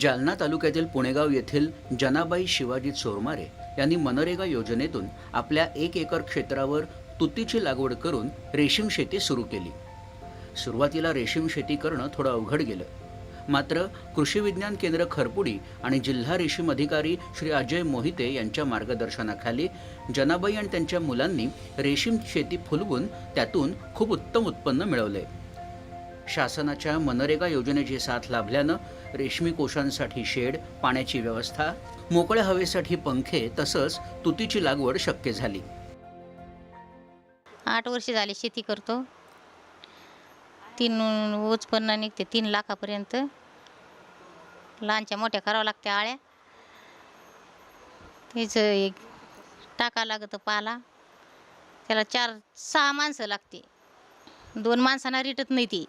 जालना तालुक्यातील पुणेगाव येथील जनाबाई शिवाजी चोरमारे यांनी मनरेगा योजनेतून आपल्या एक एकर क्षेत्रावर तुतीची लागवड करून रेशीम शेती सुरू केली. सुरुवातीला रेशीम शेती करणं थोडं अवघड गेलं. मात्र कृषी विज्ञान केंद्र खरपुडी आणि जिल्हा रेशीम अधिकारी श्री अजय मोहिते यांच्या मार्गदर्शनाखाली जनाबाई आणि त्यांच्या मुलांनी रेशीम शेती फुलवून त्यातून खूप उत्तम उत्पन्न मिळवले शासनाच्या मनरेगा योजनेची साथ लाभल्यानं रेशमी कोशांसाठी शेड पाण्याची व्यवस्था मोकळ्या हवेसाठी पंखे तसंच तुतीची लागवड शक्य झाली. आठ वर्ष झाली शेती करतो. तीन उत्पन्न निघते तीन लाखापर्यंत. लहानच्या मोठ्या करावं लागते आळ्या. त्याचं एक टाका लागतं पाला. त्याला चार सहा माणसं लागते. दोन माणसांना रिटत नाही ती.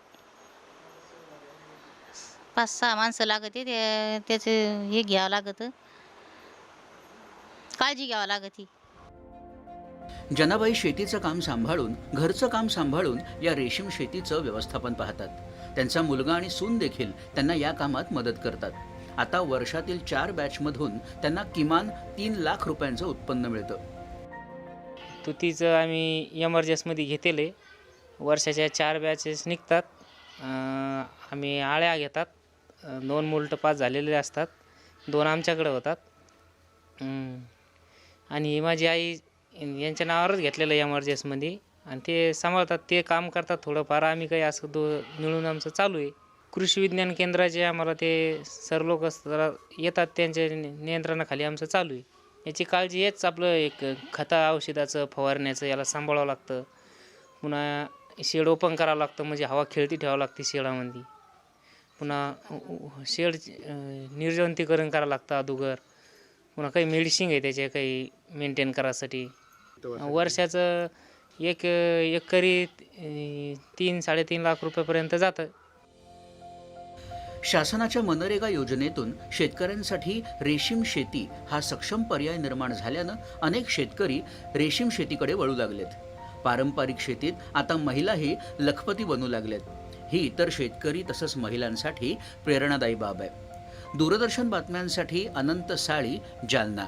पाच सहा माणसं लागते ते त्याचं हे घ्यावं लागतं. काळजी घ्यावं लागते जनाबाई शेतीचं काम सांभाळून घरचं काम सांभाळून या रेशीम शेतीचं व्यवस्थापन पाहतात. त्यांचा मुलगा आणि सून देखील त्यांना या कामात मदत करतात. आता वर्षातील चार बॅचमधून त्यांना किमान तीन लाख रुपयांचं उत्पन्न मिळतं. तुतीचं आम्ही एमर्जन्समध्ये घेतेले वर्षाच्या चार बॅचेस निघतात. अं, आम्ही आळ्या घेतात. दोन मुलटं पास झालेले असतात. दोन आमच्याकडे होतात. आणि आणि माझी आई यांच्या नावावरच घेतलेलं आहे एमर्जन्समध्ये आणि ते सांभाळतात ते काम करतात थोडंफार. आम्ही काही असं दो मिळून आमचं चालू आहे. कृषी विज्ञान केंद्राचे आम्हाला ते सर लोक जरा येतात त्यांच्या नियंत्रणाखाली आमचं चालू आहे. याची काळजी हेच आपलं एक खता औषधाचं फवारण्याचं याला सांभाळावं लागतं. पुन्हा शेड ओपन करावं लागतं म्हणजे हवा खेळती ठेवावं लागते शेडामध्ये. पुन्हा शेड निर्जंतीकरण करावं लागतं अदुगर. पुन्हा काही मेडिसिन आहे त्याचे काही मेंटेन करायसाठी. वर्षाचं एक एकरी तीन साडेतीन लाख रुपयापर्यंत जातं. शासनाच्या मनरेगा योजनेतून शेतकऱ्यांसाठी रेशीम शेती हा सक्षम पर्याय निर्माण झाल्यानं अनेक शेतकरी रेशीम शेतीकडे वळू लागलेत. पारंपरिक शेतीत आता महिलाही लखपती बनू लागलेत. ही इतर शेतकरी तसंच महिलांसाठी प्रेरणादायी बाब आहे. दूरदर्शन बातम्यांसाठी अनंत साळी जालना.